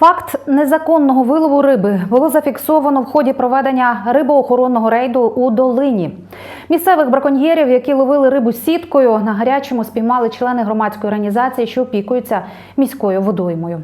Факт незаконного вилову риби було зафіксовано в ході проведення рибоохоронного рейду у долині. Місцевих браконьєрів, які ловили рибу сіткою, на гарячому спіймали члени громадської організації, що опікуються міською водоймою.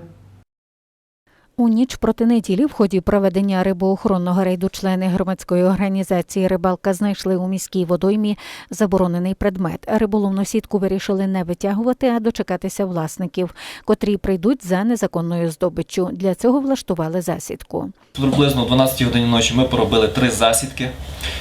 У ніч проти неділі в ході проведення рибоохоронного рейду члени громадської організації Рибалка знайшли у міській водоймі заборонений предмет. Риболовну сітку вирішили не витягувати, а дочекатися власників, котрі прийдуть за незаконною здобиччю. Для цього влаштували засідку. Приблизно о 12 годині ночі ми поробили три засідки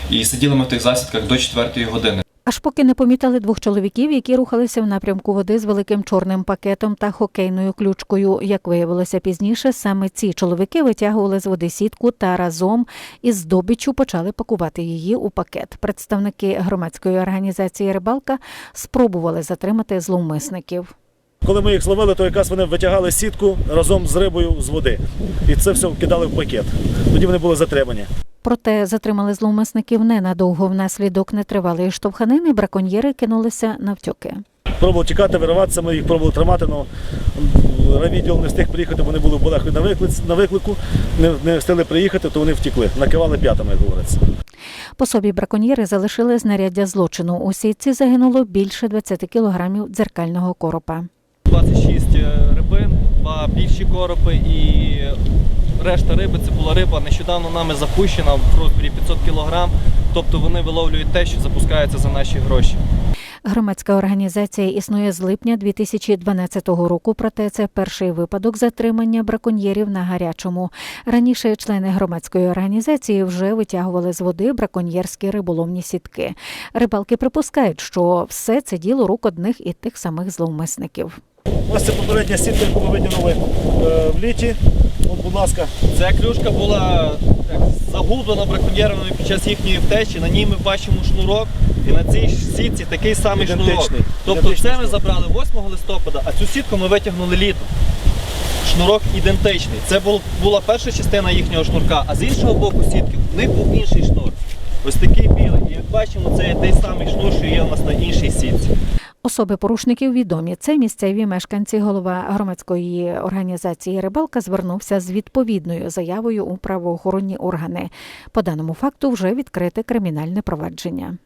і сиділи ми в тих засідках до 4 години. Аж поки не помітили двох чоловіків, які рухалися в напрямку води з великим чорним пакетом та хокейною ключкою. Як виявилося пізніше, саме ці чоловіки витягували з води сітку та разом із здобиччю почали пакувати її у пакет. Представники громадської організації Рибалка спробували затримати зловмисників. Коли ми їх зловили, то якраз вони витягали сітку разом з рибою з води. І це все кидали в пакет. Тоді вони були затримані. Проте затримали зловмисників ненадовго. Внаслідок нетривалої штовханини браконьєри кинулися навтьоки. Пробували тікати, вириватися, ми їх пробували тримати, але райвідділ не встиг приїхати, вони були в Болехові на виклиc- на виклику, не, не встигли приїхати, то вони втікли. Накивали п'ятами, як говориться. По собі браконьєри залишили знаряддя злочину. У сітці загинуло більше 20 кілограмів дзеркального коропа. 26 рибин, два більші коропи і решта риби це була риба нещодавно нами запущена в розмірі 500 кг. Тобто вони виловлюють те, що запускається за наші гроші. Громадська організація існує з липня 2012 року, проте це перший випадок затримання браконьєрів на гарячому. Раніше члени громадської організації вже витягували з води браконьєрські риболовні сітки. Рибалки припускають, що все це діло рук одних і тих самих зловмисників. Ось це попередня сітка, яку ми витягнули е, в літі. От, будь ласка, Ця клюшка була загублена браконьєрами під час їхньої втечі. На ній ми бачимо шнурок, і на цій сітці такий самий Ідентичний. шнурок. Тобто Ідентичний це ми шнурок. забрали 8 листопада, а цю сітку ми витягнули літом. Шнурок ідентичний. Це бул- була перша частина їхнього шнурка, а з іншого боку сітки в них був інший шнур. Ось такий білий. І як бачимо, це той самий шнур, що є у нас на іншій сітці. Особи порушників відомі. Це місцеві мешканці. Голова громадської організації Рибалка звернувся з відповідною заявою у правоохоронні органи. По даному факту вже відкрите кримінальне провадження.